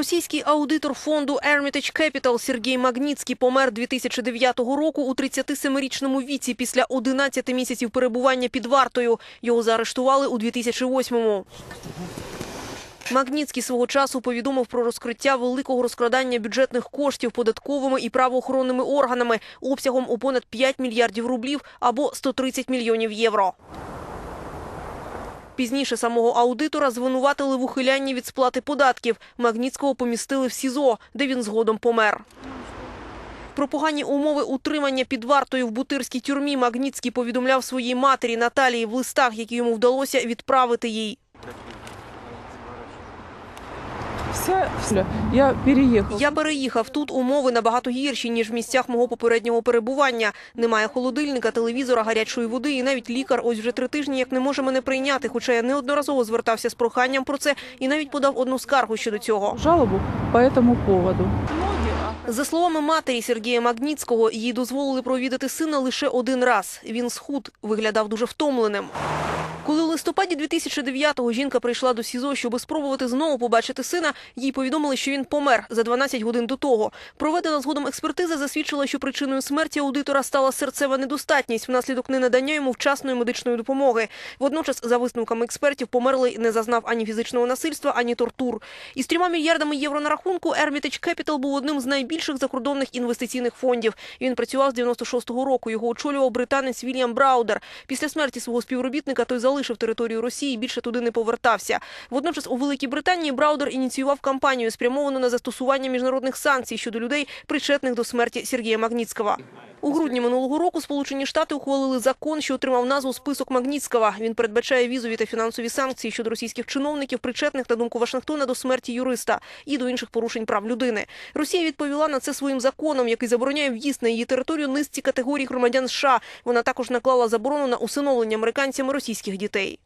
Російський аудитор фонду Hermitage Capital Сергій Магніцький помер 2009 року у 37-річному віці після 11 місяців перебування під вартою. Його заарештували у 2008-му. Магніцький свого часу повідомив про розкриття великого розкрадання бюджетних коштів податковими і правоохоронними органами обсягом у понад 5 мільярдів рублів або 130 мільйонів євро. Пізніше самого аудитора звинуватили в ухилянні від сплати податків. Магніцького помістили в СІЗО, де він згодом помер. Про погані умови утримання під вартою в бутирській тюрмі Магніцький повідомляв своїй матері Наталії в листах, які йому вдалося відправити їй. Вся, вся. Я переехал. Я переїхав. Тут умови набагато гірші, ніж в місцях мого попереднього перебування. Немає холодильника, телевізора, гарячої води, і навіть лікар ось вже три тижні як не може мене прийняти. Хоча я неодноразово звертався з проханням про це і навіть подав одну скаргу щодо цього. жалобу по этому поводу. За словами матері Сергія Магніцького, їй дозволили провідати сина лише один раз. Він схуд, виглядав дуже втомленим. Коли листопаді 2009-го жінка прийшла до СІЗО, щоб спробувати знову побачити сина, їй повідомили, що він помер за 12 годин до того. Проведена згодом експертиза засвідчила, що причиною смерті аудитора стала серцева недостатність внаслідок ненадання йому вчасної медичної допомоги. Водночас, за висновками експертів, померлий не зазнав ані фізичного насильства, ані тортур. Із трьома мільярдами євро на рахунку Hermitage Capital був одним з найбільших закордонних інвестиційних фондів. Він працював з 96-го року. Його очолював британець Вільям Браудер. Після смерті свого співробітника той залишив територію Росії і більше туди не повертався. Водночас у Великій Британії Браудер ініціював кампанію, спрямовану на застосування міжнародних санкцій щодо людей, причетних до смерті Сергія Магніцького. У грудні минулого року Сполучені Штати ухвалили закон, що отримав назву список Магніцького. Він передбачає візові та фінансові санкції щодо російських чиновників, причетних на думку Вашингтона до смерті юриста і до інших порушень прав людини. Росія відповіла на це своїм законом, який забороняє в'їзд на її територію низці категорій громадян США. Вона також наклала заборону на усиновлення американцями російських дітей.